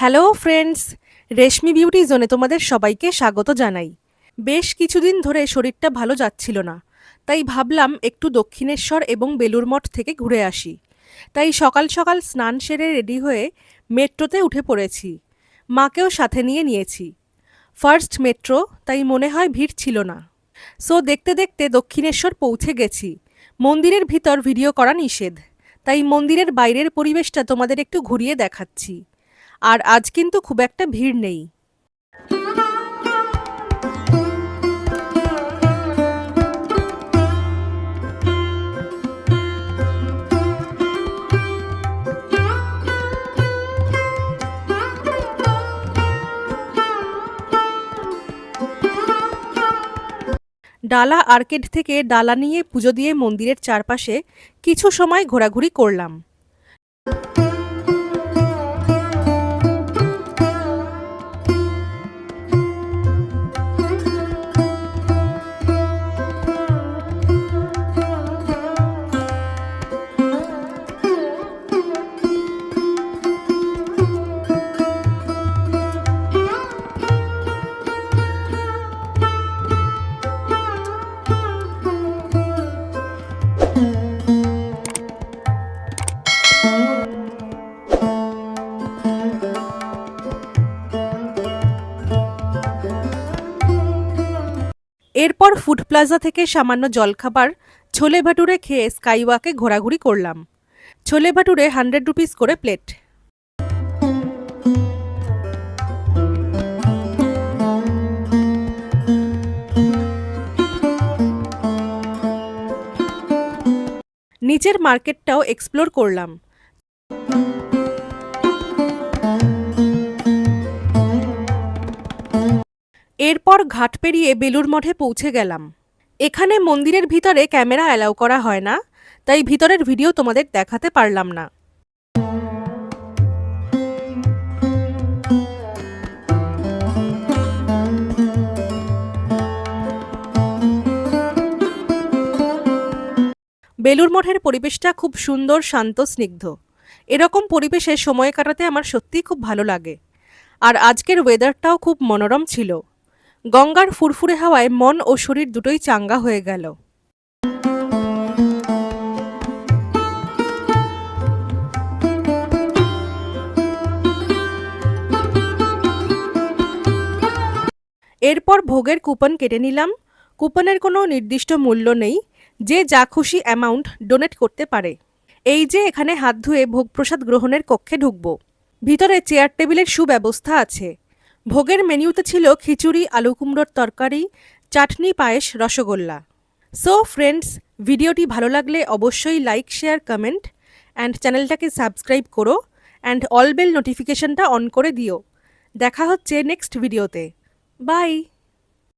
Hello friends রেশমি beauty জোনে তোমাদের সবাইকে স্বাগত জানাই। বেশ কিছুদিন ধরে শরীরটা ভালো যাচ্ছিল না। তাই ভাবলাম একটু দক্ষিণেশ্বর এবং বেলুর মঠ থেকে ঘুরে আসি। তাই সকাল সকাল স্নান সেরে রেডি হয়ে মেট্রোতে উঠে পড়েছি। মাকেও সাথে নিয়ে নিয়েছি। ফার্স্ট মেট্রো, তাই মনে হয় ভিড় ছিল না। সো দেখতে দেখতে দক্ষিণেশ্বর পৌঁছে গেছি। মন্দিরের ভিতর ভিডিও করা নিষেধ। তাই মন্দিরের বাইরের পরিবেশটা তোমাদের একটু ঘুরিয়ে দেখাচ্ছি। আর আজ কিন্তু খুব একটা ভিড় নেই। ডালা আর্কেড থেকে ডালা নিয়ে পুজো দিয়ে মন্দিরের চারপাশে কিছু সময় ঘোরাঘুরি করলাম। এরপর ফুড প্লাজা থেকে সামান্য জলখাবার ছোলে ভাটুরে খেয়ে স্কাইওয়াকে ঘোরাঘুরি করলাম। ছোলে ভাটুরে হান্ড্রেড রুপিস করে প্লেট নিচের মার্কেটটাও এক্সপ্লোর করলাম। এরপর ঘাট পেরিয়ে বেলুর মঠে পৌঁছে গেলাম। এখানে মন্দিরের ভিতরে ক্যামেরা অ্যালাউ করা হয় না, তাই ভিতরের ভিডিও তোমাদের দেখাতে পারলাম না। বেলুর মঠের পরিবেশটা খুব সুন্দর, শান্ত, স্নিগ্ধ। এরকম পরিবেশে সময় কাটাতে আমার সত্যিই খুব ভালো লাগে। আর আজকের ওয়েদারটাও খুব মনোরম ছিল। গঙ্গার ফুরফুরে হাওয়ায় মন ও শরীর দুটোই চাঙ্গা হয়ে গেল। এরপর ভোগের কুপন কেটে নিলাম। কুপনের কোনো নির্দিষ্ট মূল্য নেই। যে যা খুশি অ্যামাউন্ট ডোনেট করতে পারে। এই যে এখানে হাত ধুয়ে ভোগ প্রসাদ গ্রহণের কক্ষে ঢুকবো। ভিতরে চেয়ার টেবিলের সুব্যবস্থা আছে। ভোগের মেনুতে ছিল খিচুড়ি, আলু কুমড়োর তরকারি, চাটনি, পায়েস, রসগোল্লা। সো ফ্রেন্ডস ভিডিওটি ভালো লাগলে অবশ্যই লাইক শেয়ার কমেন্ট অ্যান্ড চ্যানেলটাকে সাবস্ক্রাইব করো অ্যান্ড অল বেল নোটিফিকেশনটা অন করে দিও। দেখা হচ্ছে নেক্সট ভিডিওতে বাই